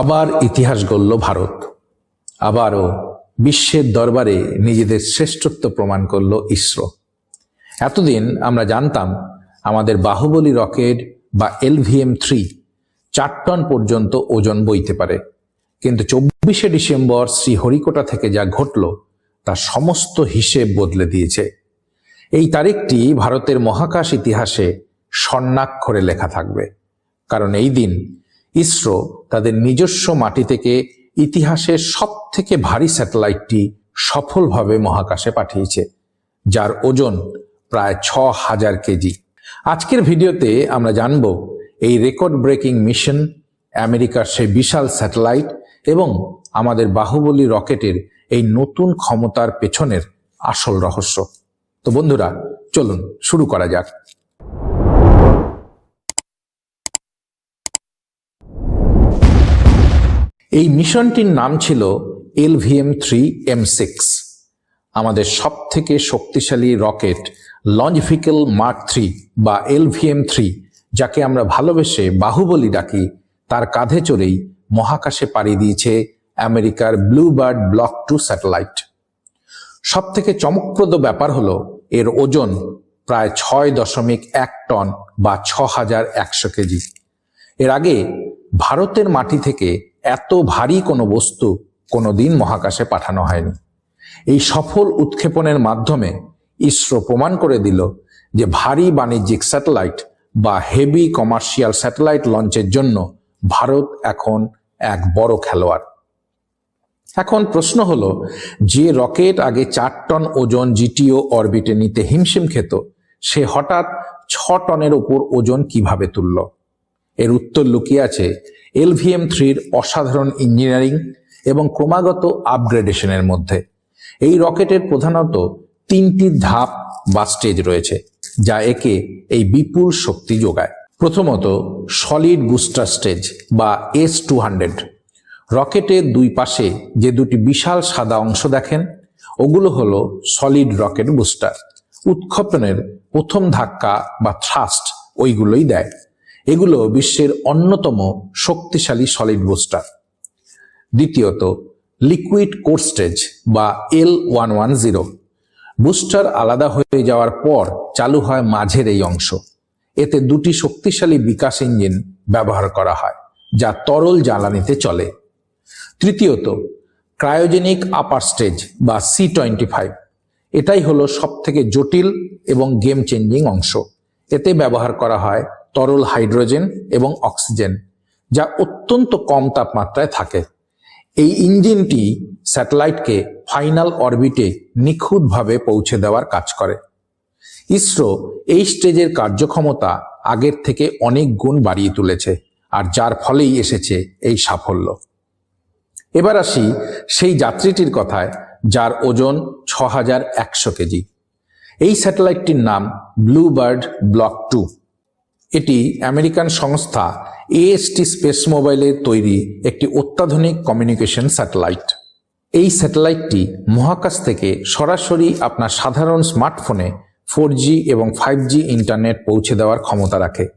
আবার ইতিহাস গড়ল ভারত। আবারও বিশ্বের দরবারে নিজেদের শ্রেষ্ঠত্ব প্রমাণ করল ইসরো। এতদিন আমরা জানতাম আমাদের বাহুবলী রকেট বা এলভিএম থ্রি চার টন পর্যন্ত ওজন বইতে পারে। কিন্তু চব্বিশে ডিসেম্বর শ্রীহরিকোটা থেকে যা ঘটল তার সমস্ত হিসেব বদলে দিয়েছে। এই তারিখটি ভারতের মহাকাশ ইতিহাসে স্বর্ণাক্ষরে লেখা থাকবে। কারণ এই দিন ইসরো তাদের নিজস্ব মাটি থেকে ইতিহাসের সব থেকে ভারী স্যাটেলাইটটি সফলভাবে মহাকাশে পাঠিয়েছে, যার ওজন প্রায় ছ হাজার কেজি। আজকের ভিডিওতে আমরা জানব এই রেকর্ড ব্রেকিং মিশন, আমেরিকার সেই বিশাল স্যাটেলাইট এবং আমাদের বাহুবলী রকেটের এই নতুন ক্ষমতার পেছনের আসল রহস্য। তো বন্ধুরা, চলুন শুরু করা যাক। এই মিশনটির নাম ছিল এলভিএম থ্রি এম সিক্স। আমাদের সব থেকে শক্তিশালী rocket launch vehicle mark three বা এলভিএম থ্রি, যাকে আমরা ভালোবেসে বাহুবলী ডাকি, তার কাঁধে চড়েই মহাকাশে পাড়ি দিয়েছে আমেরিকার ব্লুবার্ড ব্লক টু স্যাটেলাইট। সব থেকে চমকপ্রদ ব্যাপার হলো এর ওজন প্রায় ছয় দশমিক এক টন বা ছ হাজার একশো কেজি। এর আগে ভারতের মাটি থেকে এত ভারী কোনো বস্তু কোনোদিন মহাকাশে পাঠানো হয়নি। এই সফল উৎক্ষেপণের মাধ্যমে ইসরো প্রমাণ করে দিল যে ভারী বাণিজ্যিক স্যাটেলাইট বা হেভি কমার্শিয়াল স্যাটেলাইট লঞ্চের জন্য ভারত এখন এক বড় খেলোয়াড়। এখন প্রশ্ন হলো, যে রকেট আগে চার টন ওজন জিটিও অরবিটে নিতে হিমশিম খেত, সে হঠাৎ ছ টনের উপর ওজন কীভাবে তুলল? এর উত্তর লুকিয়ে আছে এলভিএম থ্রির অসাধারণ ইঞ্জিনিয়ারিং এবং ক্রমাগত আপগ্রেডেশনের মধ্যে। এই রকেটের প্রধানত তিনটি ধাপ বা স্টেজ রয়েছে, যা একে এই বিপুল শক্তি যোগায়। প্রথমত সলিড বুস্টার স্টেজ বা এস টু হান্ড্রেড। রকেটের দুই পাশে যে দুটি বিশাল সাদা অংশ দেখেন, ওগুলো হলো সলিড রকেট বুস্টার উৎক্ষেপণের প্রথম ধাক্কা বা থ্রাস্ট ওইগুলোই দেয়। এগুলো বিশ্বের অন্যতম শক্তিশালী সলিড বুস্টার দ্বিতীয়ত লিকুইড কোর স্টেজ বা L one one zero booster আলাদা হয়ে যাওয়ার পর চালু হয় মাঝের এই অংশ। এতে দুটি শক্তিশালী বিকাশ ইঞ্জিন ব্যবহার করা হয়, যা তরল জ্বালানিতে চলে। তৃতীয়ত, ক্রায়োজেনিক আপার স্টেজ বা সি টোয়েন্টি ফাইভ এটাই হলো সব থেকে জটিল এবং গেম চেঞ্জিং অংশ। এতে ব্যবহার করা হয় তরল হাইড্রোজেন এবং অক্সিজেন, যা অত্যন্ত কম তাপমাত্রায় থাকে। এই ইঞ্জিনটি স্যাটেলাইটকে ফাইনাল অরবিটে নিখুঁতভাবে পৌঁছে দেওয়ার কাজ করে। ইসরো এই স্টেজের কার্যক্ষমতা আগের থেকে অনেক গুণ বাড়িয়ে তুলেছে, আর যার ফলেই এসেছে এই সাফল্য। এবার আসি সেই যাত্রীটির কথায়, যার ওজন ছ হাজার একশো কেজি। এই স্যাটেলাইটটির নাম ব্লুবার্ড ব্লক টু। এটি আমেরিকান সংস্থা এএসটি স্পেস মোবাইলের তৈরি একটি অত্যাধুনিক কমিউনিকেশন স্যাটেলাইট। এই স্যাটেলাইটটি মহাকাশ থেকে সরাসরি আপনার সাধারণ স্মার্টফোনে ফোর এবং ফাইভ ইন্টারনেট পৌঁছে দেওয়ার ক্ষমতা রাখে।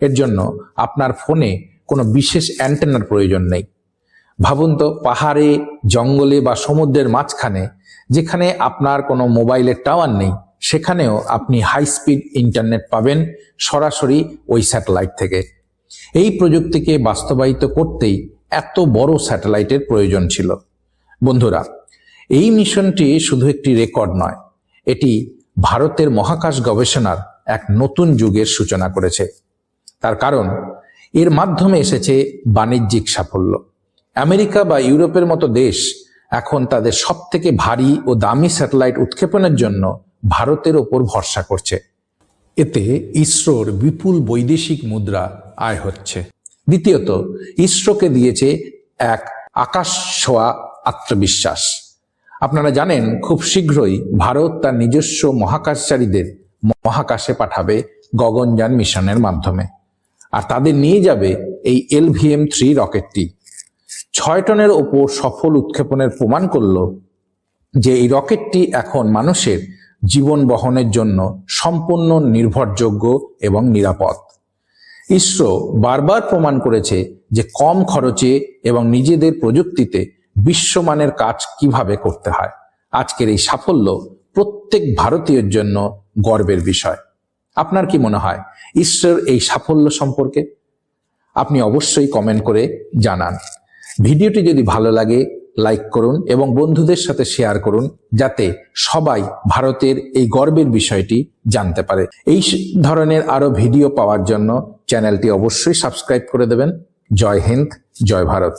এর জন্য আপনার ফোনে কোনো বিশেষ অ্যান্টেনার প্রয়োজন নেই। ভাবুন তো, পাহাড়ে, জঙ্গলে বা সমুদ্রের মাঝখানে, যেখানে আপনার কোনো মোবাইলের টাওয়ার নেই, সেখানেও আপনি হাই স্পিড ইন্টারনেট পাবেন সরাসরি ওই স্যাটেলাইট থেকে। এই প্রযুক্তিকে বাস্তবায়িত করতেই এত বড় স্যাটেলাইটের প্রয়োজন ছিল। বন্ধুরা, এই মিশনটি শুধু একটি রেকর্ড নয়, এটি ভারতের মহাকাশ গবেষণার এক নতুন যুগের সূচনা করেছে। তার কারণ, এর মাধ্যমে এসেছে বাণিজ্যিক সাফল্য। আমেরিকা বা ইউরোপের মতো দেশ এখন তাদের সব থেকে ভারী ও দামি স্যাটেলাইট উৎক্ষেপণের জন্য ভারতের ওপর ভরসা করছে। এতে ইসরোর বিপুল বৈদেশিক মুদ্রা আয় হচ্ছে। দ্বিতীয়ত, ইসরোকে দিয়েছে এক আকাশ ছোঁয়া আত্মবিশ্বাস। আপনারা জানেন, খুব শীঘ্রই ভারত তার নিজস্ব মহাকাশচারীদের মহাকাশে পাঠাবে গগনযান মিশনের মাধ্যমে। আর তাদের নিয়ে যাবে এই এলভিএম থ্রি রকেটটি। ছয় টনের ওপর সফল উৎক্ষেপণের প্রমাণ করল যে এই রকেটটি এখন মানুষের জীবন বহনের জন্য সম্পূর্ণ নির্ভরযোগ্য এবং নিরাপদ। ইসরো বারবার প্রমাণ করেছে যে কম খরচে এবং নিজেদের প্রযুক্তিতে বিশ্বমানের কাজ কীভাবে করতে হয়। আজকের এই সাফল্য প্রত্যেক ভারতীয়ের জন্য গর্বের বিষয়। আপনার কি মনে হয় ইসরোর এই সাফল্য সম্পর্কে? আপনি অবশ্যই কমেন্ট করে জানান। ভিডিওটি যদি ভালো লাগে, লাইক করুন এবং বন্ধুদের সাথে শেয়ার করুন, যাতে সবাই ভারতের এই গর্বের বিষয়টি জানতে পারে। এই ধরনের আরও ভিডিও পাওয়ার জন্য চ্যানেলটি অবশ্যই সাবস্ক্রাইব করে দেবেন। জয় হিন্দ, জয় ভারত।